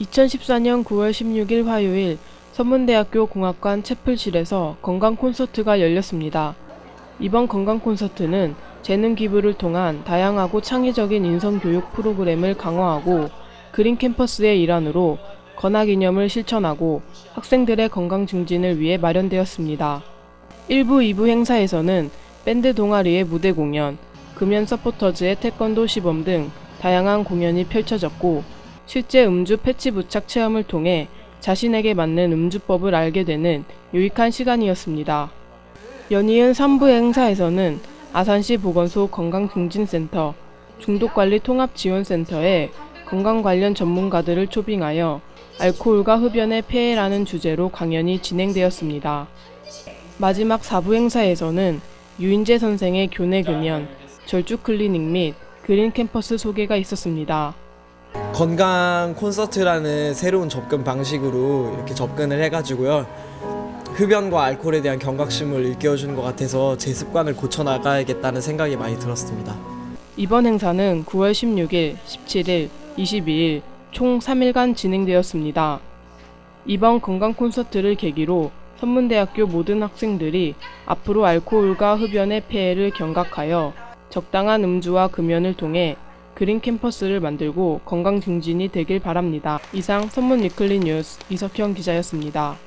2014년 9월 16일 화요일 서문대학교 공학관 채플실에서 건강 콘서트가 열렸습니다. 이번 건강 콘서트는 재능 기부를 통한 다양하고 창의적인 인성 교육 프로그램을 강화하고 그린 캠퍼스의 일환으로 건화 기념을 실천하고 학생들의 건강 증진을 위해 마련되었습니다. 1부, 2부 행사에서는 밴드 동아리의 무대 공연, 금연 서포터즈의 태권도 시범 등 다양한 공연이 펼쳐졌고 실제 음주 패치 부착 체험을 통해 자신에게 맞는 음주법을 알게 되는 유익한 시간이었습니다. 연이은 3부 행사에서는 아산시 보건소 건강증진센터, 중독관리 통합지원센터에 건강 관련 전문가들을 초빙하여 알코올과 흡연의 폐해라는 주제로 강연이 진행되었습니다. 마지막 4부 행사에서는 유인재 선생의 교내 금연, 절주 클리닉 및 그린 캠퍼스 소개가 있었습니다. 건강 콘서트라는 새로운 접근 방식으로 이렇게 접근을 해가지고요. 흡연과 알코올에 대한 경각심을 일깨워주는 것 같아서 제 습관을 고쳐나가야겠다는 생각이 많이 들었습니다. 이번 행사는 9월 16일, 17일, 22일 총 3일간 진행되었습니다. 이번 건강 콘서트를 계기로 선문대학교 모든 학생들이 앞으로 알코올과 흡연의 폐해를 경각하여 적당한 음주와 금연을 통해 그린 캠퍼스를 만들고 건강 증진이 되길 바랍니다. 이상 선문 위클리 뉴스 이석현 기자였습니다.